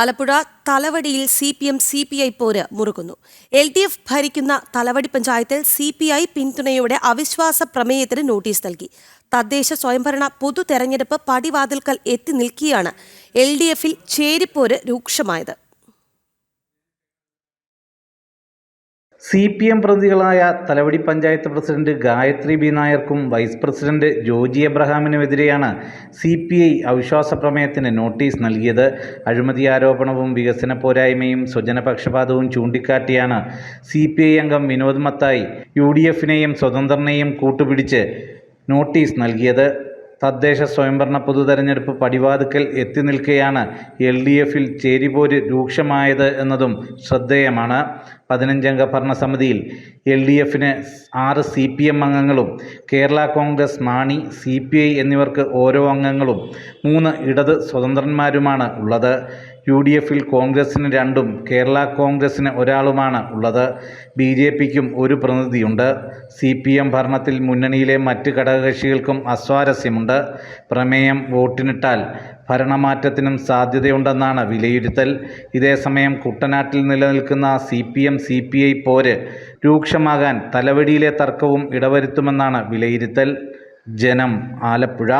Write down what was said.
Alappuzha തലവടിയിൽ C P M C P I പോര് മുറുകുന്നു. L D F ഭരിക്കുന്ന തലവടി പഞ്ചായത്തിൽ സി പി ഐ പിന്തുണയോടെ അവിശ്വാസ പ്രമേയത്തിന് നോട്ടീസ് നൽകി. തദ്ദേശ സ്വയംഭരണ പൊതു തെരഞ്ഞെടുപ്പ് പടിവാതിൽക്കൽ എത്തി നിൽക്കുകയാണ് എൽ ഡി എഫിൽ ചേരിപ്പോര് രൂക്ഷമായത്. സി പി എം പ്രതികളായ തലവടി പഞ്ചായത്ത് പ്രസിഡന്റ് ഗായത്രി ബി നായർക്കും വൈസ് പ്രസിഡന്റ് ജോജി എബ്രഹാമിനുമെതിരെയാണ് സി പി ഐ അവിശ്വാസ പ്രമേയത്തിന് നോട്ടീസ് നൽകിയത്. അഴിമതി ആരോപണവും വികസന പോരായ്മയും സ്വജനപക്ഷപാതവും ചൂണ്ടിക്കാട്ടിയാണ് സി പി ഐ അംഗം വിനോദ് മത്തായി യു ഡി എഫിനെയും സ്വതന്ത്രനെയും കൂട്ടുപിടിച്ച് നോട്ടീസ് നൽകിയത്. തദ്ദേശ സ്വയംഭരണ പൊതുതെരഞ്ഞെടുപ്പ് പടിവാതുക്കൽ എത്തി നിൽക്കെയാണ് എൽ ഡി എഫിൽ ചേരിപോര് രൂക്ഷമായത് എന്നതും ശ്രദ്ധേയമാണ്. പതിനഞ്ചംഗ ഭരണസമിതിയിൽ എൽ ഡി എഫിന് ആറ് സി പി എം അംഗങ്ങളും Kerala Congress Mani C P I എന്നിവർക്ക് ഓരോ അംഗങ്ങളും മൂന്ന് ഇടത് സ്വതന്ത്രന്മാരുമാണ് ഉള്ളത്. യു ഡി എഫിൽ കോൺഗ്രസിന് രണ്ടും കേരള കോൺഗ്രസിന് ഒരാളുമാണ് ഉള്ളത്. ബി ജെ പിക്കും ഒരു പ്രതിനിധിയുണ്ട്. സി പി എം ഭരണത്തിൽ മുന്നണിയിലെ മറ്റ് ഘടകകക്ഷികൾക്കും അസ്വാരസ്യമുണ്ട്. പ്രമേയം വോട്ടിനിട്ടാൽ ഭരണമാറ്റത്തിനും സാധ്യതയുണ്ടെന്നാണ് വിലയിരുത്തൽ. ഇതേസമയം കുട്ടനാട്ടിൽ നിലനിൽക്കുന്ന C P M C P I പോര് രൂക്ഷമാകാൻ തലവടിയിലെ തർക്കവും ഇടവരുത്തുമെന്നാണ് വിലയിരുത്തൽ. ജനം ആലപ്പുഴ